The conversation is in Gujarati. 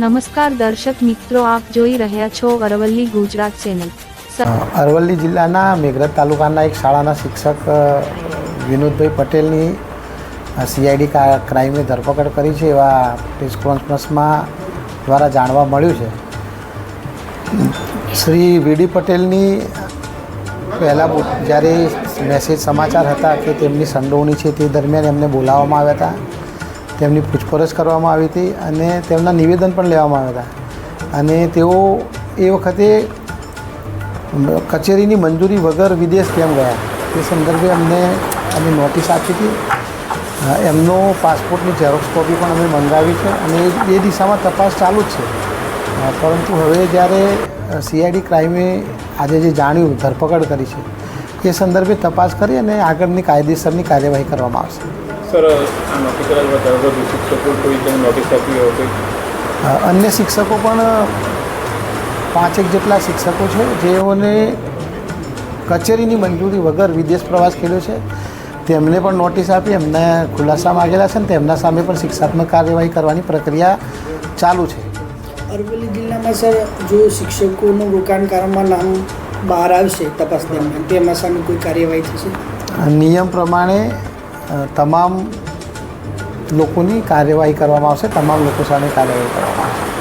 નમસ્કાર દર્શક મિત્રો, આપ જોઈ રહ્યા છો અરવલ્લી ગુજરાત ચેનલ. અરવલ્લી જિલ્લાના મેઘરજ તાલુકાના એક શાળાના શિક્ષક વિનોદભાઈ પટેલની સીઆઈડી ક્રાઇમની ધરપકડ કરી છે એવા પ્રેસ કોન્ફરન્સમાં દ્વારા જાણવા મળ્યું છે. શ્રી વીડી પટેલની પહેલાં જ્યારે મેસેજ સમાચાર હતા કે તેમની સંડોવણી છે તે દરમિયાન એમને બોલાવવામાં આવ્યા હતા. તેમની પૂછપરછ કરવામાં આવી હતી અને તેમના નિવેદન પણ લેવામાં આવ્યા હતા. અને તેઓ એ વખતે કચેરીની મંજૂરી વગર વિદેશ કેમ ગયા? તે સંદર્ભે અમને અમે નોટિસ આપી હતી. એમનો પાસપોર્ટની ઝેરોક્સ કોપી પણ અમે મંગાવી છે અને એ- દિશામાં તપાસ ચાલુ જ છે. પરંતુ હવે જ્યારે સીઆઈડી ક્રાઇમે આજે જે જાણ્યું, ધરપકડ કરી છે, એ સંદર્ભે તપાસ કરી અને આગળની કાયદેસરની કાર્યવાહી કરવામાં આવશે. સર આ નોટિસ તરફ શિક્ષકો કોઈ તમે નોટિસ આપી હોય કોઈ? અન્ય શિક્ષકો પણ પાંચેક જેટલા શિક્ષકો છે જેઓને કચેરીની મંજૂરી વગર વિદેશ પ્રવાસ કર્યો છે. તેમને પણ નોટિસ આપી એમને ખુલાસા માગેલા છે ને તેમના સામે પણ શિક્ષાત્મક કાર્યવાહી કરવાની પ્રક્રિયા ચાલુ છે. અરવલ્લી જિલ્લામાં સર જો શિક્ષકોનું રોકાણકારોમાં નામ બહાર આવશે તપાસ દરમિયાન તેમાં સામે કોઈ કાર્યવાહી થશે? નિયમ પ્રમાણે તમામ લોકોની કાર્યવાહી કરવામાં આવશે તમામ લોકો સામે કાર્યવાહી કરવામાં આવશે.